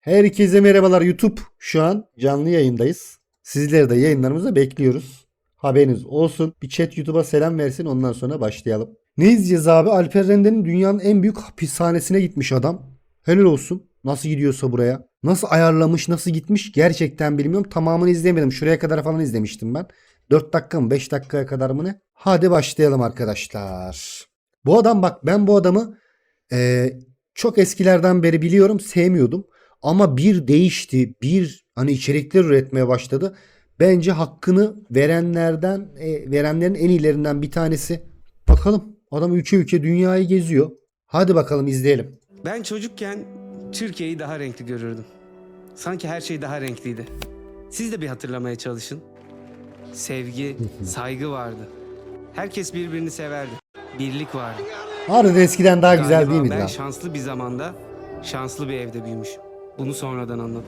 Herkese merhabalar YouTube. Şu an canlı yayındayız. Sizleri de yayınlarımızda bekliyoruz. Haberiniz olsun. Bir chat YouTube'a selam versin ondan sonra başlayalım. Ne izleyeceğiz abi? Alper Rende'nin dünyanın en büyük hapishanesine gitmiş adam. Helal olsun. Nasıl gidiyorsa buraya. Nasıl ayarlamış, nasıl gitmiş gerçekten bilmiyorum. Tamamını izlemedim. Şuraya kadar falan izlemiştim ben. 4 dakika mı 5 dakikaya kadar mı ne? Hadi başlayalım arkadaşlar. Bu adam bak ben bu adamı eee, çok eskilerden beri biliyorum sevmiyordum. Ama bir değişti. Bir hani içerikler üretmeye başladı. Bence hakkını verenlerden e, verenlerin en iyilerinden bir tanesi. Bakalım adam ülke ülke dünyayı geziyor. Hadi bakalım izleyelim. Ben çocukken Türkiye'yi daha renkli görürdüm. Sanki her şey daha renkliydi. Siz de bir hatırlamaya çalışın. Sevgi, saygı vardı. Herkes birbirini severdi. Birlik vardı. Harbiden eskiden daha güzel Galiba değil miydi ben lan? şanslı bir zamanda, şanslı bir evde büyümüşüm. Bunu sonradan anladım.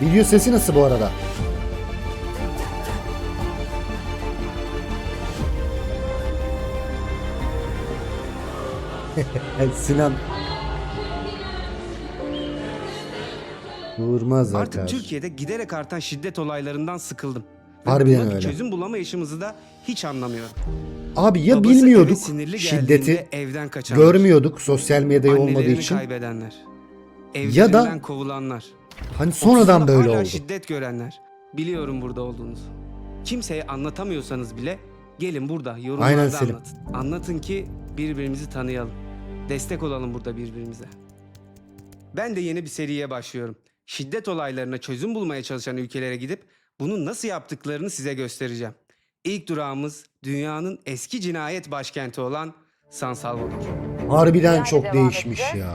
Video sesi nasıl bu arada? Sinan. Vurmaz Artık zaten. Türkiye'de giderek artan şiddet olaylarından sıkıldım. Harbiden buna öyle. çözüm bulamayışımızı da hiç anlamıyorum. Abi ya Babası bilmiyorduk şiddeti, evden kaçanlar. görmüyorduk sosyal medyada olmadığı için. kaybedenler. Ya da- kovulanlar. Hani sonradan böyle oldu. şiddet görenler. Biliyorum burada olduğunuzu. Kimseye anlatamıyorsanız bile gelin burada Aynen yorumlarda Selim. anlatın. Anlatın ki birbirimizi tanıyalım. Destek olalım burada birbirimize. Ben de yeni bir seriye başlıyorum. Şiddet olaylarına çözüm bulmaya çalışan ülkelere gidip bunu nasıl yaptıklarını size göstereceğim. İlk durağımız dünyanın eski cinayet başkenti olan San Salvador. Harbiden çok değişmiş ya.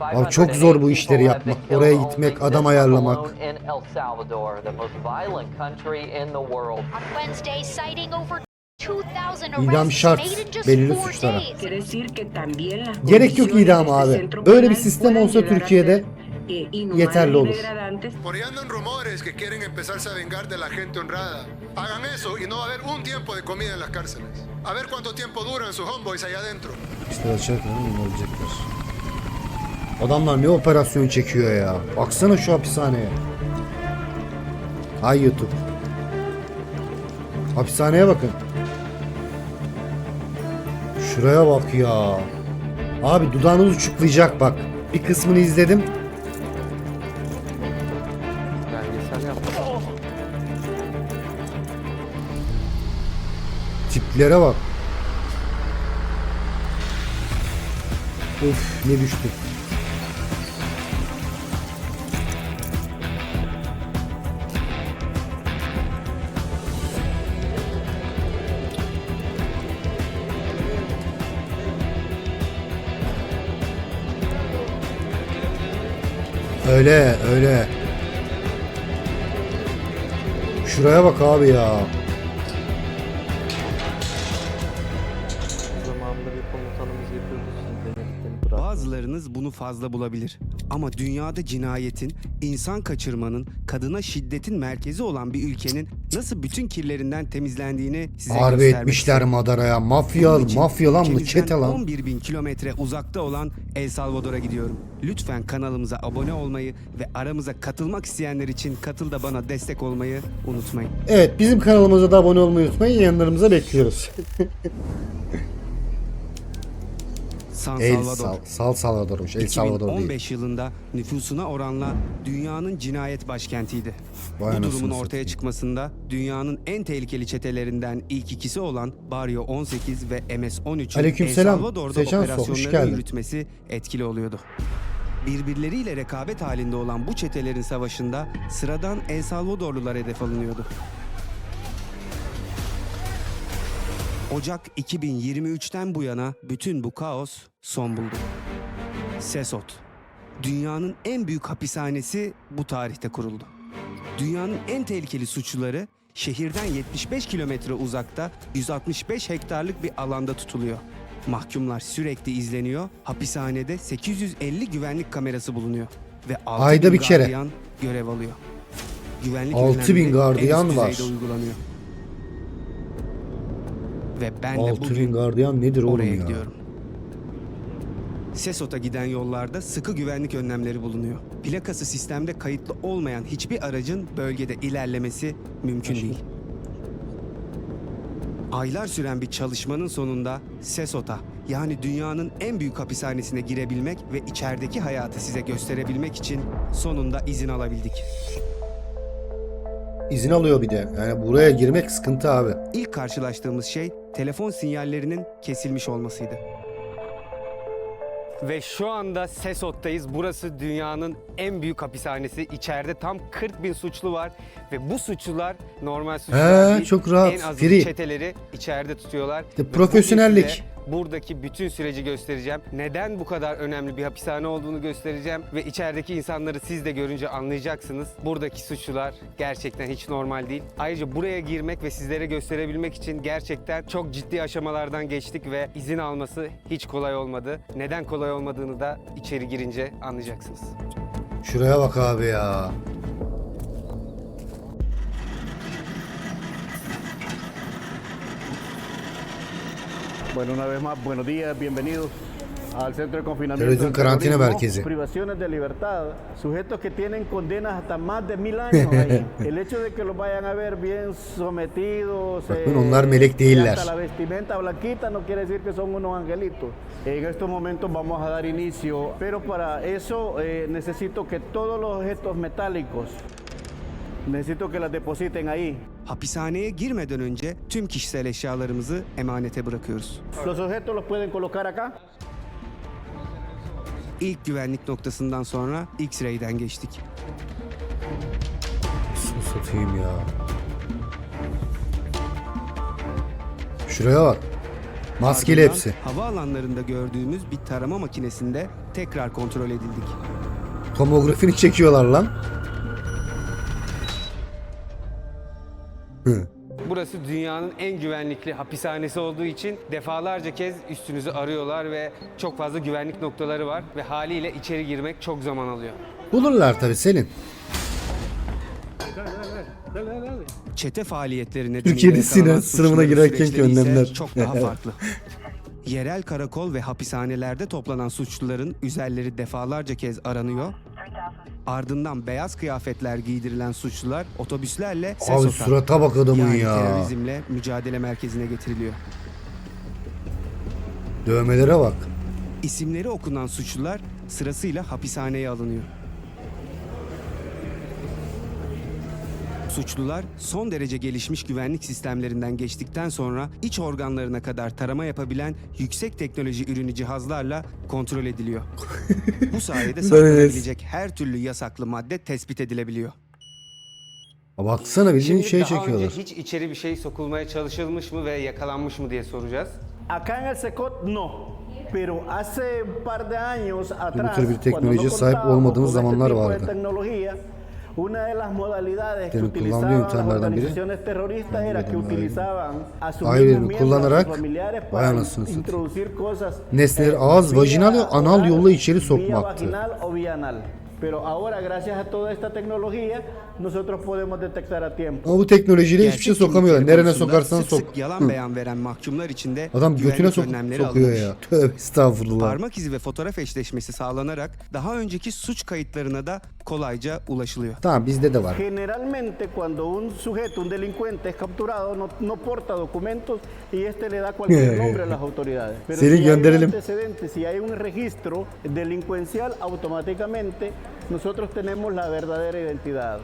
Abi çok zor bu işleri yapmak. Oraya gitmek, adam ayarlamak. In El Salvador, the most violent country in the world. On Wednesday, citing over 2000 İdam şart belirli suçlara. Gerek yok idam abi. Böyle bir sistem olsa Türkiye'de eh, yeterli y olur. degradantes. Por ahí andan rumores que quieren empezarse a vengar de la gente honrada. Hagan eso y no va a haber un tiempo de comida en las cárceles. A ver cuánto tiempo duran sus homeboys allá adentro. İşte açarken olacaklar. Adamlar ne operasyon çekiyor ya. Baksana şu hapishaneye. Hay YouTube. Hapishaneye bakın. Şuraya bak ya. Abi dudağınız uçuklayacak bak. Bir kısmını izledim. Tiplere bak. Of ne düştü. Öyle öyle. Şuraya bak abi ya. Bazılarınız bunu fazla bulabilir. Ama dünyada cinayetin, insan kaçırmanın, kadına şiddetin merkezi olan bir ülkenin nasıl bütün kirlerinden temizlendiğini size Harbi göstermek etmişler. Madara'ya. Mafya, Bunun için mafya lan ülkemizden Çete lan. 11 bin kilometre uzakta olan El Salvador'a gidiyorum. Lütfen kanalımıza abone olmayı ve aramıza katılmak isteyenler için katıl da bana destek olmayı unutmayın. Evet bizim kanalımıza da abone olmayı unutmayın. Yanlarımıza bekliyoruz. San El Salvador. Sal, Sal Salvador'muş. El Salvador değil. 2015 yılında nüfusuna oranla dünyanın cinayet başkentiydi. Vay Bu durumun ortaya satayım. çıkmasında dünyanın en tehlikeli çetelerinden ilk ikisi olan Barrio 18 ve MS-13'ün El. Salvador'da Seçen geldin. yürütmesi etkili oluyordu. Birbirleriyle rekabet halinde olan bu çetelerin savaşında sıradan El Salvadorlular hedef alınıyordu. Ocak 2023'ten bu yana bütün bu kaos son buldu. Sesot. Dünyanın en büyük hapishanesi bu tarihte kuruldu. Dünyanın en tehlikeli suçluları şehirden 75 kilometre uzakta 165 hektarlık bir alanda tutuluyor. Mahkumlar sürekli izleniyor. Hapishanede 850 güvenlik kamerası bulunuyor ve 6000 Ayda bir kere. gardiyan görev alıyor. Güvenlik 6000 önlemleri gardiyan en üst var. uygulanıyor. Ve ben de 6000 bugün gardiyan nedir oğlum oraya ya? gidiyorum. Sesot'a giden yollarda sıkı güvenlik önlemleri bulunuyor. Plakası sistemde kayıtlı olmayan hiçbir aracın bölgede ilerlemesi mümkün değil. Aylar süren bir çalışmanın sonunda Sesot'a yani dünyanın en büyük hapishanesine girebilmek ve içerideki hayatı size gösterebilmek için sonunda izin alabildik. İzin alıyor bir de. Yani buraya girmek sıkıntı abi. İlk karşılaştığımız şey telefon sinyallerinin kesilmiş olmasıydı. Ve şu anda Sesot'tayız. Burası dünyanın en büyük hapishanesi. İçeride tam 40 bin suçlu var. Ve bu suçlular normal suçlular He, değil. çok rahat, En azı free. çeteleri içeride tutuyorlar. İşte Ve profesyonellik. Buradaki bütün süreci göstereceğim. Neden bu kadar önemli bir hapishane olduğunu göstereceğim. Ve içerideki insanları siz de görünce anlayacaksınız. Buradaki suçlular gerçekten hiç normal değil. Ayrıca buraya girmek ve sizlere gösterebilmek için gerçekten çok ciddi aşamalardan geçtik ve izin alması hiç kolay olmadı. Neden kolay olmadığını da içeri girince anlayacaksınız. Şuraya bak abi ya. Bueno, una vez más, buenos días, bienvenidos al centro de confinamiento. Karantina Merkezi. Privaciones de libertad, sujetos que tienen condenas hasta más de mil años ahí. El hecho de que los vayan a ver bien sometidos, eh, Bakın onlar melek y değiller. hasta la vestimenta blanquita no quiere decir que son unos angelitos. En estos momentos vamos a dar inicio, pero para eso eh, necesito que todos los objetos metálicos, necesito que las depositen ahí. Hapishaneye girmeden önce tüm kişisel eşyalarımızı emanete bırakıyoruz. Los objetos los pueden colocar acá. İlk güvenlik noktasından sonra X-Ray'den geçtik. Su satayım ya. Şuraya bak. Maskeli Ardından hepsi. Havaalanlarında gördüğümüz bir tarama makinesinde tekrar kontrol edildik. Tomografini çekiyorlar lan. Hı. Burası dünyanın en güvenlikli hapishanesi olduğu için defalarca kez üstünüzü arıyorlar ve çok fazla güvenlik noktaları var ve haliyle içeri girmek çok zaman alıyor. Bulurlar tabii Selin. Çete faaliyetleri nedeniyle Türkiye'de Sinan sınavına suçluların girerken süreçleri ise önlemler. çok daha farklı. Yerel karakol ve hapishanelerde toplanan suçluların üzerleri defalarca kez aranıyor. Ardından beyaz kıyafetler giydirilen suçlular otobüslerle Abi Sesot'a surata bak adamın yani ya. terörizmle mücadele merkezine getiriliyor. Dövmelere bak. İsimleri okunan suçlular sırasıyla hapishaneye alınıyor. Suçlular son derece gelişmiş güvenlik sistemlerinden geçtikten sonra iç organlarına kadar tarama yapabilen yüksek teknoloji ürünü cihazlarla kontrol ediliyor. Bu sayede saklanabilecek her türlü yasaklı madde tespit edilebiliyor. Ha, Baksana Şimdi şey daha çekiyorlar. önce hiç içeri bir şey sokulmaya çalışılmış mı ve yakalanmış mı diye soracağız. Acá en el Secot no. Pero hace un par de años atrás, tür bir teknolojiye cuando no sahip contábamos olmadığımız con este zamanlar tipo de vardı. tecnología, una de las modalidades que utilizaban las organizaciones terroristas era que utilizaban a sus mismos kullanarak, familiares para introducir cosas Nesneleri ağız, vajinal ve anal yolla içeri sokmaktı. Pero ahora gracias a toda esta tecnología nosotros podemos detectar a tiempo. Ama bu teknolojiyle hiçbir şey sokamıyorlar. Nerene sokarsan sok. sık yalan Hı. beyan veren mahkumlar için de Adam götüne sok sokuyor alınmış. ya. Tövbe estağfurullah. Parmak izi ve fotoğraf eşleşmesi sağlanarak daha önceki suç kayıtlarına da kolayca ulaşılıyor. Tamam bizde de var. Generalmente cuando un sujeto, un delincuente es capturado, no, no porta documentos y este le da cualquier nombre a las autoridades. Pero Senin si hay un gönderelim. antecedente, si hay un registro delincuencial, automáticamente nosotros tenemos la verdadera identidad.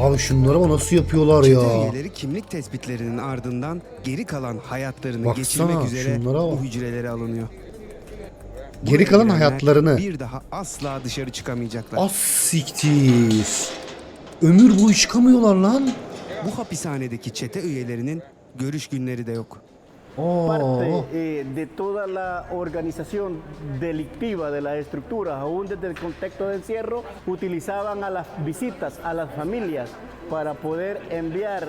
Abi şunlara bak nasıl yapıyorlar Çete ya. üyeleri kimlik tespitlerinin ardından geri kalan hayatlarını Baksana, geçirmek üzere şunlara bak. bu hücrelere alınıyor. Geri kalan hayatlarını. bir daha asla dışarı çıkamayacaklar. Az siktir. Ömür boyu çıkamıyorlar lan. Bu hapishanedeki çete üyelerinin görüş günleri de yok. Parte eh, de toda la organización delictiva de las estructuras, aún desde el contexto de encierro, utilizaban a las visitas a las familias para poder enviar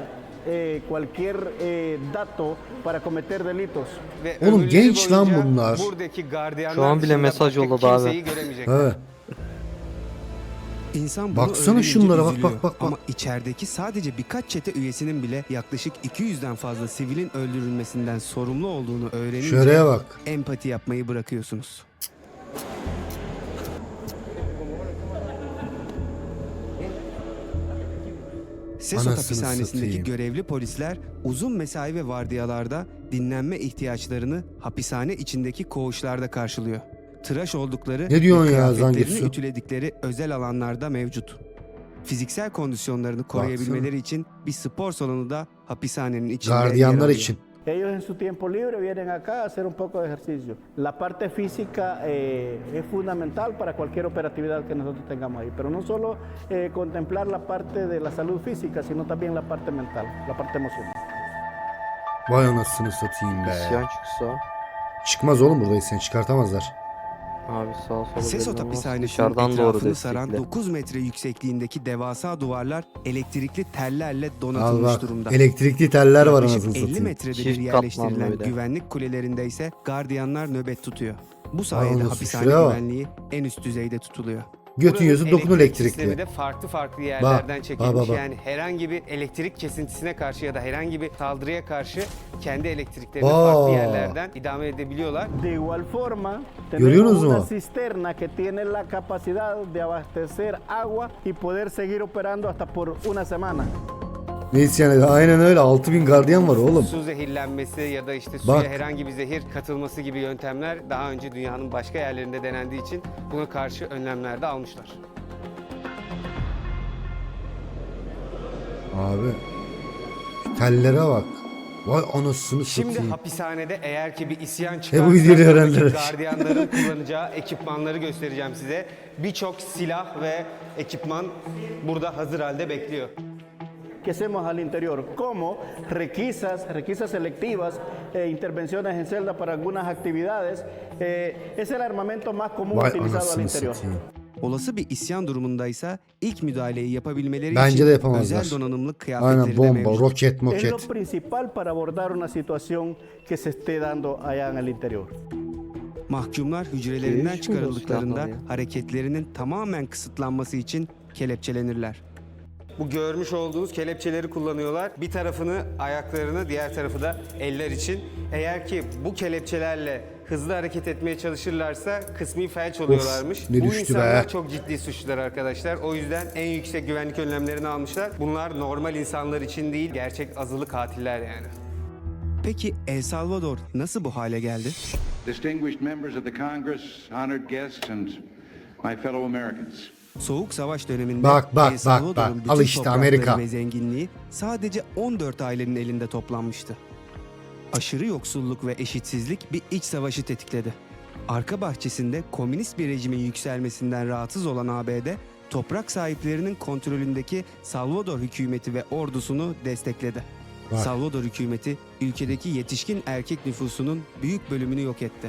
eh, cualquier eh, dato para cometer delitos. Ve Oğlum ömürleri genç lan boyunca bunlar. Buradaki gardiyanlar Şu an bile dışında mesaj başka yolladı abi. kimseyi göremeyecekler. He. İnsan bunu Baksana öğrenince şunlara, bak, üzülüyor. bak, bak, bak. Ama içerideki sadece birkaç çete üyesinin bile yaklaşık 200'den fazla sivilin öldürülmesinden sorumlu olduğunu öğrenince Şuraya bak. empati yapmayı bırakıyorsunuz. Sesot Anasını hapishanesindeki satayım. görevli polisler uzun mesai ve vardiyalarda dinlenme ihtiyaçlarını hapishane içindeki koğuşlarda karşılıyor. Tıraş oldukları Ne diyorsun ve ya kıyafetlerini Zangetsu? ütüledikleri özel alanlarda mevcut. Fiziksel kondisyonlarını koruyabilmeleri için bir spor salonu da hapishanenin içinde yer Gardiyanlar alıyor. için. Ellos en su tiempo libre vienen acá a hacer un poco de ejercicio. La parte física eh, es fundamental para cualquier operatividad que nosotros tengamos ahí, pero no solo eh, contemplar la parte de la salud física, sino también la parte mental, la parte emocional. Vay anasını satayım be. İsyan çıksa Çıkmaz oğlum burada isyan çıkartamazlar. Abi sağa sola olmaz. hapishanesinin Dışarıdan doğru etrafını saran destekle. 9 metre yüksekliğindeki devasa duvarlar elektrikli tellerle Al donatılmış bak. durumda. Elektrikli teller var Yaklaşık anasını 50 satayım. metrede Çift bir katmanlı yerleştirilen bir de. güvenlik kulelerinde ise gardiyanlar nöbet tutuyor. Bu sayede anasını, hapishane şuraya bak. güvenliği en üst düzeyde tutuluyor. Götün yüzü dokun elektrik sistemi elektrikli. de farklı farklı yerlerden Bak, çekilmiş. bak, bak. Yani herhangi bir elektrik kesintisine karşı ya da herhangi bir saldırıya karşı kendi elektriklerini Vay. farklı yerlerden idame edebiliyorlar. De igual forma, Görüyorsunuz tenemos una mu? cisterna que tiene la capacidad de abastecer agua y poder seguir operando hasta por una semana. Ne isyan ediyor? Aynen öyle. 6000 gardiyan var oğlum. Su zehirlenmesi ya da işte suya Bak. herhangi bir zehir katılması gibi yöntemler daha önce dünyanın başka yerlerinde denendiği için buna karşı önlemler de almışlar. Abi. şu Tellere bak. Vay anasını Şimdi satayım. hapishanede eğer ki bir isyan çıkarsa bu videoyu öğrendiler. gardiyanların kullanacağı ekipmanları göstereceğim size. Birçok silah ve ekipman burada hazır halde bekliyor. Que hacemos al interior, como requisas, requisas selectivas, e intervenciones en celda para algunas actividades. Eh, es el armamento más común Vay utilizado al interior. satayım. Olası bir isyan durumundaysa ilk müdahaleyi yapabilmeleri Bence için de yapamazlar. özel donanımlı kıyafetleri Aynen de bomba, mevcut. roket, Es lo moket. principal para abordar una situación que se esté dando allá en el interior. Mahkumlar hücrelerinden Değişmiyor çıkarıldıklarında ya. hareketlerinin tamamen kısıtlanması için kelepçelenirler. Bu görmüş olduğunuz kelepçeleri kullanıyorlar. Bir tarafını ayaklarını, diğer tarafı da eller için. Eğer ki bu kelepçelerle hızlı hareket etmeye çalışırlarsa kısmi felç oluyorlarmış. ne bu düştü insanlar be. çok ciddi suçlular arkadaşlar. O yüzden en yüksek güvenlik önlemlerini almışlar. Bunlar normal insanlar için değil, gerçek azılı katiller yani. Peki El Salvador nasıl bu hale geldi? distinguished members of the Congress, honored guests, and my fellow Americans. Soğuk Savaş döneminde Bak, bak, El bak, Salvador'un bak. bütün Al işte toprakları Amerika. ve zenginliği sadece 14 ailenin elinde toplanmıştı. Aşırı yoksulluk ve eşitsizlik bir iç savaşı tetikledi. Arka bahçesinde komünist bir rejimin yükselmesinden rahatsız olan ABD, toprak sahiplerinin kontrolündeki Salvador hükümeti ve ordusunu destekledi. Bak. Salvador hükümeti ülkedeki yetişkin erkek nüfusunun büyük bölümünü yok etti.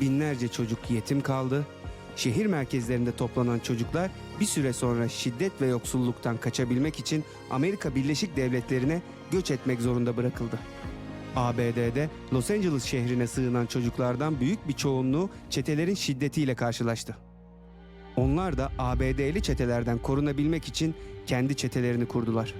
Binlerce çocuk yetim kaldı. Şehir merkezlerinde toplanan çocuklar bir süre sonra şiddet ve yoksulluktan kaçabilmek için Amerika Birleşik Devletleri'ne göç etmek zorunda bırakıldı. ABD'de Los Angeles şehrine sığınan çocuklardan büyük bir çoğunluğu çetelerin şiddetiyle karşılaştı. Onlar da ABD'li çetelerden korunabilmek için kendi çetelerini kurdular.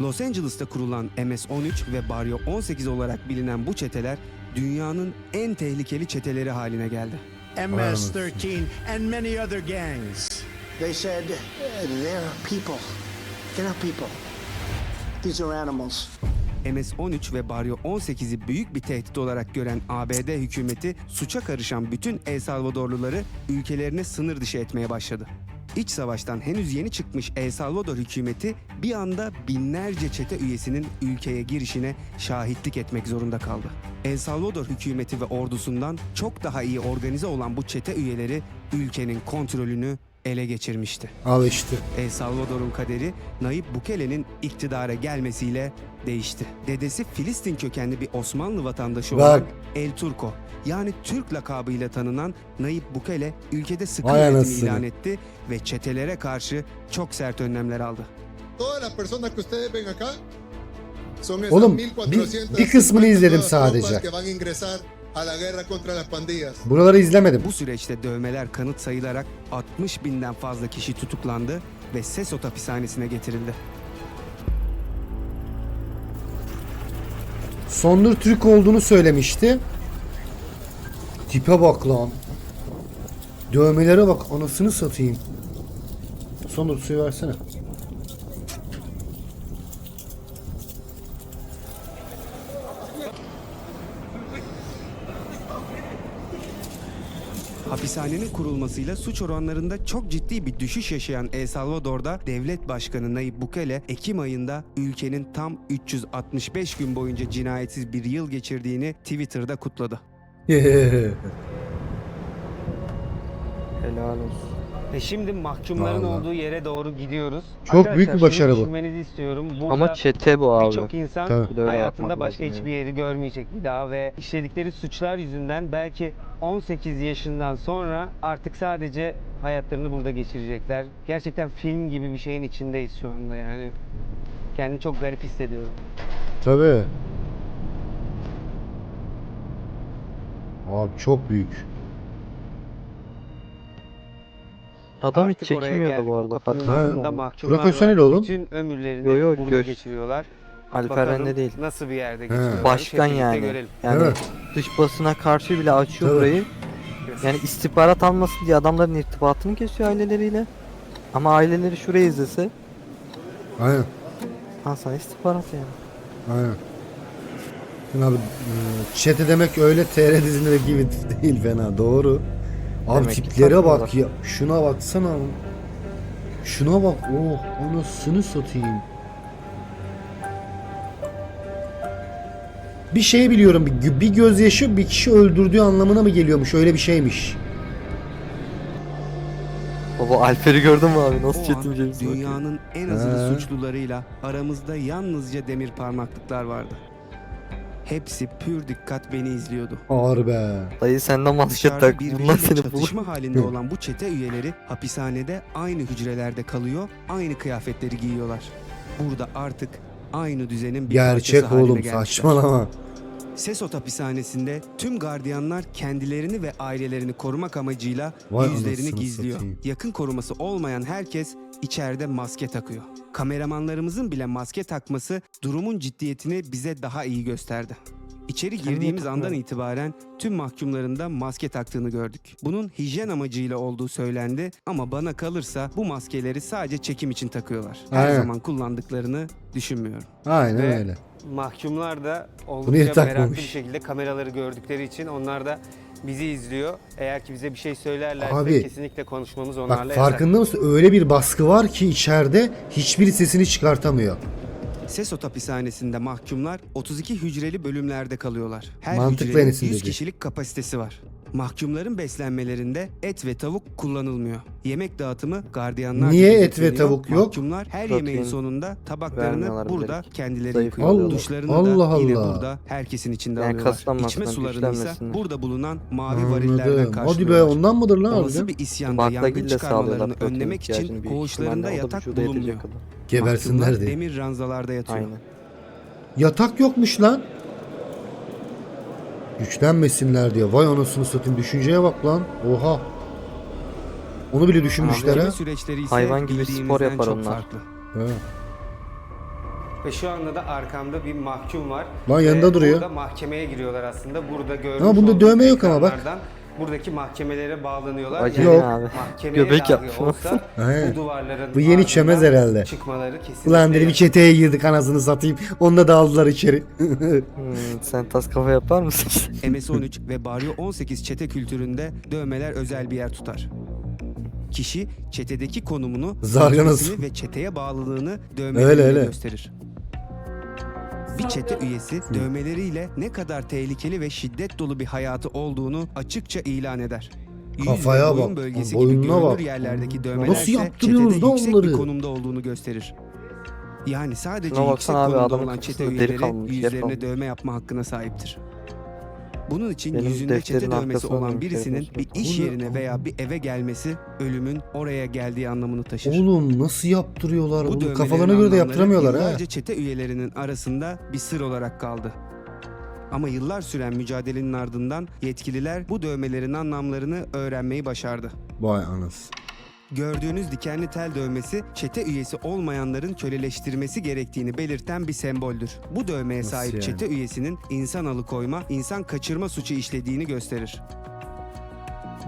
Los Angeles'ta kurulan MS-13 ve Barrio 18 olarak bilinen bu çeteler dünyanın en tehlikeli çeteleri haline geldi. MS-13 and many other gangs. They said uh, they're people. They're not people. These are animals. MS-13 ve Barrio 18'i büyük bir tehdit olarak gören ABD hükümeti suça karışan bütün El Salvadorluları ülkelerine sınır dışı etmeye başladı. İç savaştan henüz yeni çıkmış El Salvador hükümeti bir anda binlerce çete üyesinin ülkeye girişine şahitlik etmek zorunda kaldı. El Salvador hükümeti ve ordusundan çok daha iyi organize olan bu çete üyeleri ülkenin kontrolünü ele geçirmişti. Al işte. El Salvador'un kaderi Nayib Bukele'nin iktidara gelmesiyle değişti. Dedesi Filistin kökenli bir Osmanlı vatandaşı Bak. olan El Turco yani Türk lakabıyla tanınan Nayib Bukele ülkede sıkı Vay yönetim anasını. ilan etti ve çetelere karşı çok sert önlemler aldı. Todas las personas que ustedes ven acá son esas Oğlum, 1400 bir- bir kısmını izledim sadece. que van a ingresar a la guerra contra las pandillas. Buraları izlemedim. Bu süreçte dövmeler kanıt sayılarak 60 binden fazla kişi tutuklandı ve Sesot hapishanesine getirildi. Sondur Türk olduğunu söylemişti. Tipe bak lan. Dövmelere bak anasını satayım. Sondur suyu versene. Hapishanenin kurulmasıyla suç oranlarında çok ciddi bir düşüş yaşayan El Salvador'da devlet başkanı Nayib Bukele Ekim ayında ülkenin tam 365 gün boyunca cinayetsiz bir yıl geçirdiğini Twitter'da kutladı. Helal olsun. Ve şimdi mahkumların Vallahi. olduğu yere doğru gidiyoruz. Çok büyük bir başarı bu. Düşünmenizi istiyorum. Burada Ama çete bu abi. Birçok insan Tabii. Bir de öyle hayatında yapmak başka lazım hiçbir yeri görmeyecek bir daha ve işledikleri suçlar yüzünden belki 18 yaşından sonra artık sadece hayatlarını burada geçirecekler. Gerçekten film gibi bir şeyin içindeyiz şu anda yani. Kendimi çok garip hissediyorum. Tabii. Abi çok büyük. Adam hiç Artık oraya çekmiyordu bu geldik. arada. Kapının Ha, önünde mahkumlar profesyonel var. oğlum. Bütün ömürlerini Yo, yo, burada geçiriyorlar. Alper Bakalım değil. Nasıl bir yerde geçiriyorlar. Başkan Hep birlikte yani. görelim. Yani Evet. dış basına karşı bile açıyor Tabii. burayı. Yani istihbarat almasın diye adamların irtibatını kesiyor aileleriyle. Ama aileleri şurayı izlese Aynen. ha sana istihbarat yani. Aynen. Şimdi abi e, chat'e demek öyle TR dizileri gibi değil fena doğru. Abi Demek tiplere bak ya. Şuna baksana. Şuna bak. Oh anasını satayım. Bir şey biliyorum. Bir, bir gözyaşı bir kişi öldürdüğü anlamına mı geliyormuş? Öyle bir şeymiş. Baba Alper'i gördün mü abi? Nasıl bakıyor. dünyanın en azılı suçlularıyla aramızda yalnızca demir parmaklıklar vardı. Hepsi pür dikkat beni izliyordu. Ağır be. Dayı senden maske Dışarıda tak. Bunlar birbiriyle seni bulur. çatışma halinde olan bu çete üyeleri hapishanede aynı hücrelerde kalıyor, aynı kıyafetleri giyiyorlar. Burada artık aynı düzenin bir Gerçek parçası haline oğlum gelmişler. saçmalama. Sesot hapishanesinde tüm gardiyanlar kendilerini ve ailelerini korumak amacıyla Vay yüzlerini anasını gizliyor. satayım. Yakın koruması olmayan herkes içeride maske takıyor. Kameramanlarımızın bile maske takması durumun ciddiyetini bize daha iyi gösterdi. İçeri girdiğimiz andan itibaren tüm mahkumların da maske taktığını gördük. Bunun hijyen amacıyla olduğu söylendi ama bana kalırsa bu maskeleri sadece çekim için takıyorlar. Her Aynen. zaman kullandıklarını düşünmüyorum. Aynen Ve- öyle. Mahkumlar da oldukça meraklı takmamış? bir şekilde kameraları gördükleri için onlar da bizi izliyor. Eğer ki bize bir şey söylerlerse Abi, kesinlikle konuşmamız onlarla Bak yasak. farkında mısın? Öyle bir baskı var ki içeride hiçbir sesini çıkartamıyor. Sesot hapishanesinde mahkumlar 32 hücreli bölümlerde kalıyorlar. Her Mantıklı hücrenin Enes'in 100 dediği. kişilik kapasitesi var. Mahkumların beslenmelerinde et ve tavuk kullanılmıyor. Yemek dağıtımı gardiyanlar Niye et ve tavuk yok? Mahkumlar her Protein yemeğin sonunda tabaklarını vermiyorlar burada bilerek. kendileri Zayıf yıkıyorlar. kalıyorlar. Duşlarını Allah da yine Allah. burada herkesin içinde Yani alıyorlar. kaslanmasınlar, İçme sularını ise güçlenmesinler. burada bulunan mavi varillerden Anladım. Hadi be karşılıyorlar. ondan mıdır lan Olası harbiden? bir isyanda yangın sağlıyorlar çıkarmalarını protein önlemek için ihtiyacını büyük koğuşlarında ihtimalle. O da yatak vücuda yetecek bulunmuyor. kadar. Gebersinler Mahkumlar diye. demir ranzalarda yatıyor. Aynen. Yatak yokmuş lan. Güçlenmesinler diye. Vay anasını satayım. Düşünceye bak lan. Oha. Onu bile düşünmüşler ha. Mahkeme süreçleri ise Hayvan gibi spor bildiğimizden yapar çok onlar. farklı. Ve şu anda da arkamda bir mahkum var. Lan yanında duruyor. Burada mahkemeye giriyorlar aslında. Burada görmüş Ama bunda olduğunuz dövme yok ama bak. ekranlardan Buradaki mahkemelere bağlanıyorlar. Acele Yok. abi. Mahkemeye Göbek yapmış. olsa bu duvarların Bu yeni çömez herhalde. Çıkmaları kesinlikle Ulan dedi bir yasak. çeteye girdik anasını satayım. Onu da aldılar içeri. Hmm, sen tas kafa yapar mısın? MS-13 ve Baryo 18 çete kültüründe dövmeler özel bir yer tutar. Kişi çetedeki konumunu, rütbesini ve çeteye bağlılığını Öyle, dövmeleriyle öyle. gösterir. Bir çete üyesi dövmeleriyle ne kadar tehlikeli ve şiddet dolu bir hayatı olduğunu açıkça ilan eder. Yüz ve Kafaya boyun bak, bölgesi boynuna gibi görünür bak. yerlerdeki dövmeler Nasıl ise yaptırıyorsunuz çetede da yüksek onları? bir konumda olduğunu gösterir. Yani sadece Şuna yüksek baksana abi, konumda adamın olan kafasında çete deri üyeleri kalmış, yer yüzlerine dövme yapma hakkına sahiptir. Bunun için Benim yüzünde çete defterin dövmesi arkasına olan dönmüş, birisinin bir iş yerine veya bir eve gelmesi ölümün oraya geldiği anlamını taşır. Oğlum nasıl yaptırıyorlar Bu bunu? dövmelerin Kafalarına göre de anlamları yaptıramıyorlar ha. Yıllarca çete üyelerinin arasında bir sır olarak kaldı. Ama yıllar süren mücadelenin ardından yetkililer bu dövmelerin anlamlarını öğrenmeyi başardı. Vay anası. Gördüğünüz dikenli tel dövmesi çete üyesi olmayanların köleleştirmesi gerektiğini belirten bir semboldür. Bu dövmeye Nasıl sahip yani? çete üyesinin insan alıkoyma, insan kaçırma suçu işlediğini gösterir.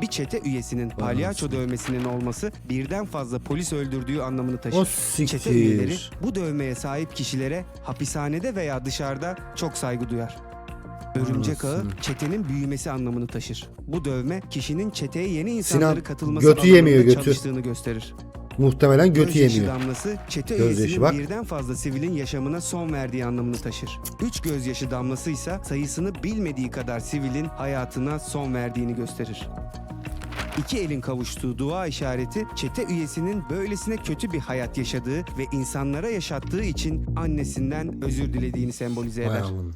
Bir çete üyesinin palyaço dövmesinin olması birden fazla polis öldürdüğü anlamını O taşır. Çete üyeleri siktir. bu dövmeye sahip kişilere hapishanede veya dışarıda çok saygı duyar. Örümcek ağı çetenin büyümesi anlamını taşır. Bu dövme kişinin çeteye yeni insanları Sinan, katılması götü yemiyor, anlamında götü. çalıştığını gösterir. Muhtemelen götü Gözyaşı yemiyor. damlası çete Gözyaşı üyesinin bak. birden fazla sivilin yaşamına son verdiği anlamını taşır. Üç gözyaşı damlası ise sayısını bilmediği kadar sivilin hayatına son verdiğini gösterir. İki elin kavuştuğu dua işareti çete üyesinin böylesine kötü bir hayat yaşadığı ve insanlara yaşattığı için annesinden özür dilediğini sembolize Vay eder. amına.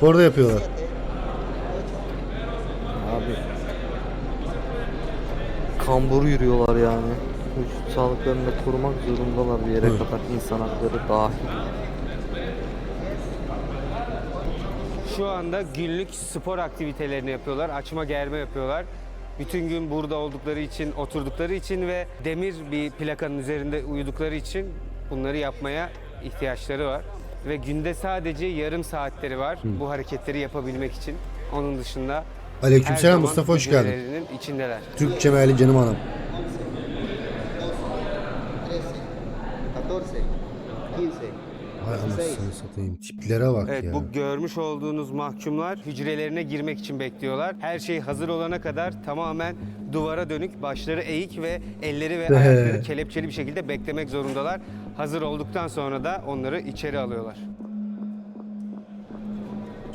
Seis, Spor da yapıyorlar. Abi. Kambur yürüyorlar yani. Vücut sağlıklarını da korumak zorundalar bir yere Hı. kadar insan hakları dahil. Şu anda günlük spor aktivitelerini yapıyorlar. Açma germe yapıyorlar. Bütün gün burada oldukları için, oturdukları için ve demir bir plakanın üzerinde uyudukları için bunları yapmaya ihtiyaçları var. Ve günde sadece yarım saatleri var bu hareketleri yapabilmek için. Onun dışında Aleykümselam Mustafa hoş geldin. içindeler. Türkçe meali canım anam. 13, 14, 15, Hay anasını satayım. Tiplere bak Evet ya. bu görmüş olduğunuz mahkumlar hücrelerine girmek için bekliyorlar. Her şey hazır olana kadar tamamen duvara dönük, başları eğik ve elleri ve ayakları kelepçeli bir şekilde beklemek zorundalar. Hazır olduktan sonra da onları içeri alıyorlar.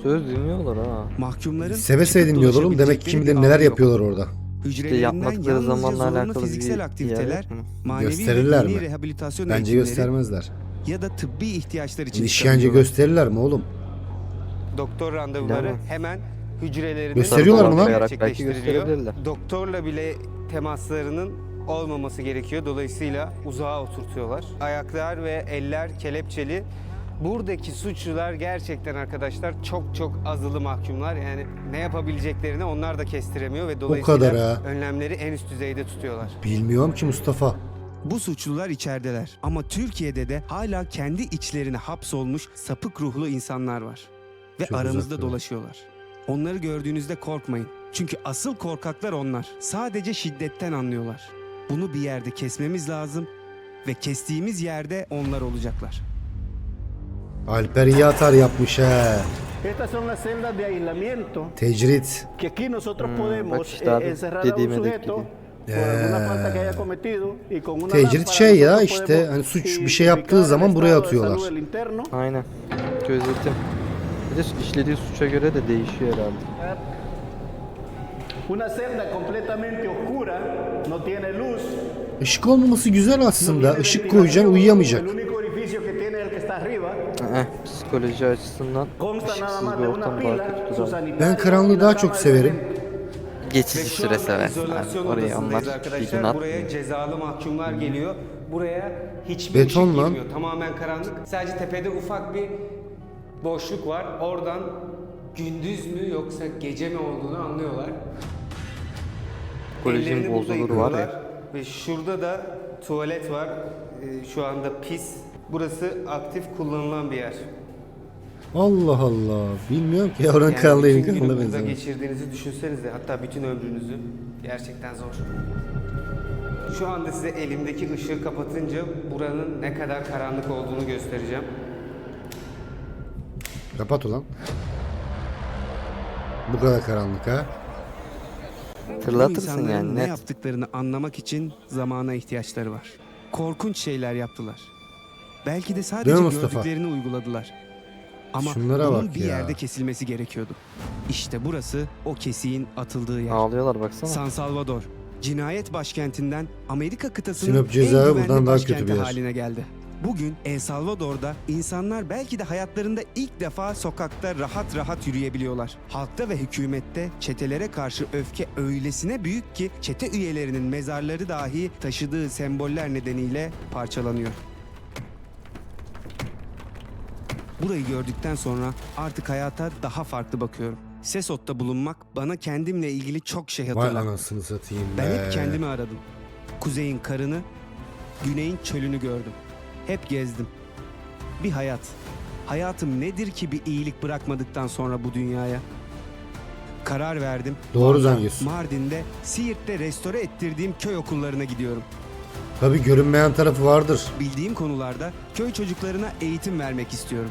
Söz dinliyorlar ha. Mahkumların Seve seve çıkıp dinliyorlar oğlum. Demek ki dolaşabilecekleri kimileri bir neler alanı yok. yapıyorlar orada. Hücrelerinden yapmadıkları yalnızca zamanla zorunlu alakalı bir fiziksel aktiviteler, mu? manevi Gösterirler ve dini mi? rehabilitasyon Bence eğitimleri göstermezler. ya da tıbbi ihtiyaçlar için İşkence çıkarılıyorlar. gösterirler mi oğlum? Doktor randevuları Bilemem. hemen hücrelerinin Gösteriyorlar mı lan? Belki gerçekleştiriliyor. gösterebilirler. Doktorla bile temaslarının olmaması gerekiyor. Dolayısıyla uzağa oturtuyorlar. Ayaklar ve eller kelepçeli. Buradaki suçlular gerçekten arkadaşlar çok çok azılı mahkumlar. Yani ne yapabileceklerini onlar da kestiremiyor ve dolayısıyla kadar ha. önlemleri en üst düzeyde tutuyorlar. Bilmiyorum ki Mustafa. Bu suçlular içerideler. Ama Türkiye'de de hala kendi içlerine hapsolmuş sapık ruhlu insanlar var. Ve Çok aramızda uzaklar. dolaşıyorlar. Onları gördüğünüzde korkmayın. Çünkü asıl korkaklar onlar. Sadece şiddetten anlıyorlar. Bunu bir yerde kesmemiz lazım ve kestiğimiz yerde onlar olacaklar. Alper iyi atar yapmış he. Estas son las celdas de aislamiento Tecrit. que aquí nosotros bak podemos işte abi, eh, encerrar a un dediğime denk sujeto geliyor. por alguna falta que haya cometido y con una Tecrit şey ya işte hani suç bir şey yaptığı zaman buraya atıyorlar. Aynen. Gözetim. Bir de işlediği suça göre de değişiyor herhalde. Una celda completamente oscura, no tiene luz. Işık olmaması güzel aslında. Işık koyacaksın uyuyamayacak. Psikoloji açısından ışıksız bir ortam una daha pila, kötü duran. Ben karanlığı daha çok severim. Geçici süre izolasyon abi. Orayı onlar bilgin Buraya atmıyor. cezalı mahkumlar geliyor. Buraya hiçbir Beton ışık lan. girmiyor. Tamamen karanlık. Sadece tepede ufak bir boşluk var. Oradan gündüz mü yoksa gece mi olduğunu anlıyorlar. Psikolojinin Ellerini burada bozulur var ya. yıkıyorlar. Ve şurada da tuvalet var. Ee, şu anda pis. Burası aktif kullanılan bir yer. Allah Allah. Bilmiyorum ki yavrum kanlı bütün evin günü burada benziyor. geçirdiğinizi düşünsenize. Hatta bütün ömrünüzü. Gerçekten zor. Şu anda size elimdeki ışığı kapatınca buranın ne kadar karanlık olduğunu göstereceğim. Kapat ulan. Bu kadar karanlık ha. Bu insanların yani ne net. yaptıklarını anlamak için zamana ihtiyaçları var. Korkunç şeyler yaptılar. Belki de Değil sadece mi Mustafa? gördüklerini uyguladılar. Ama Şunlara bunun bak bir ya. yerde kesilmesi gerekiyordu. İşte burası o kesiğin atıldığı yer. Ağlıyorlar baksana. San Salvador. Cinayet başkentinden Amerika kıtasının Sinop en cezaevi güvenli buradan daha kötü başkenti bir yer. haline geldi. Bugün El Salvador'da insanlar belki de hayatlarında ilk defa sokakta rahat rahat yürüyebiliyorlar. Halkta ve hükümette çetelere karşı öfke öylesine büyük ki çete üyelerinin mezarları dahi taşıdığı semboller nedeniyle parçalanıyor. Burayı gördükten sonra artık hayata daha farklı bakıyorum. Sesot'ta bulunmak bana kendimle ilgili çok şey Vay hatırlattı. anasını satayım Ben be. hep kendimi aradım. Kuzeyin karını, güneyin çölünü gördüm. Hep gezdim. Bir hayat. Hayatım nedir ki bir iyilik bırakmadıktan sonra bu dünyaya? Karar verdim. Doğru zannediyorsun. Mardin'de, Siirt'te restore ettirdiğim köy okullarına gidiyorum. Tabii görünmeyen tarafı vardır. Bildiğim konularda köy çocuklarına eğitim vermek istiyorum.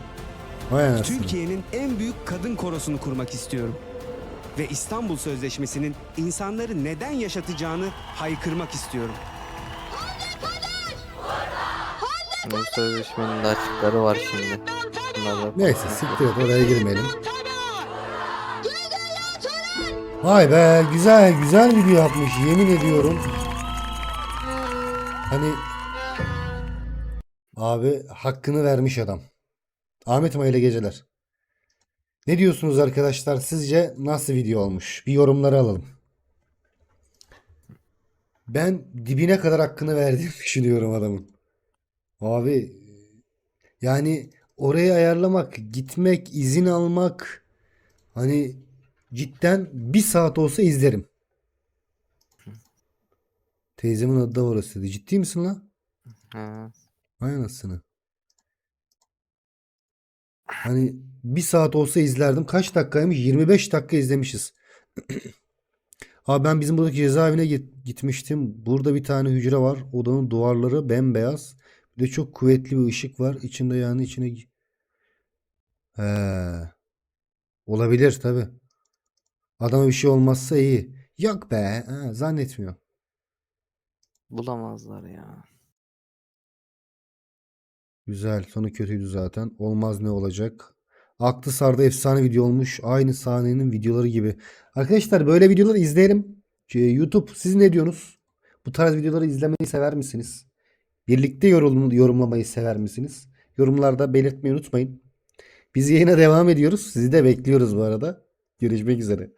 Vay anasını. Türkiye'nin en büyük kadın korosunu kurmak istiyorum. Ve İstanbul Sözleşmesi'nin insanları neden yaşatacağını haykırmak istiyorum. Bu sözleşmenin de açıkları var şimdi. Bunlar da- Neyse siktir et oraya girmeyelim. Vay be güzel güzel video yapmış yemin ediyorum. Hani abi hakkını vermiş adam. Ahmet hayırlı geceler. Ne diyorsunuz arkadaşlar? Sizce nasıl video olmuş? Bir yorumları alalım. Ben dibine kadar hakkını verdiğimi düşünüyorum adamın. Abi yani orayı ayarlamak, gitmek, izin almak hani cidden bir saat olsa izlerim. Teyzemin adı da orasıydı. Ciddi misin lan? Ha. Vay anasını. Hani bir saat olsa izlerdim. Kaç dakikaymış? 25 dakika izlemişiz. Abi ben bizim buradaki cezaevine git- gitmiştim. Burada bir tane hücre var. Odanın duvarları bembeyaz. Bir de çok kuvvetli bir ışık var. İçinde yani içine... He. Olabilir tabi. Adama bir şey olmazsa iyi. Yok be. Ha, zannetmiyorum. Bulamazlar ya. Güzel. Sonu kötüydü zaten. Olmaz ne olacak? Aklı sardı efsane video olmuş. Aynı sahnenin videoları gibi. Arkadaşlar böyle videoları izleyelim. Ee, YouTube siz ne diyorsunuz? Bu tarz videoları izlemeyi sever misiniz? Birlikte yorum, yorumlamayı sever misiniz? Yorumlarda belirtmeyi unutmayın. Biz yayına devam ediyoruz. Sizi de bekliyoruz bu arada. Görüşmek üzere.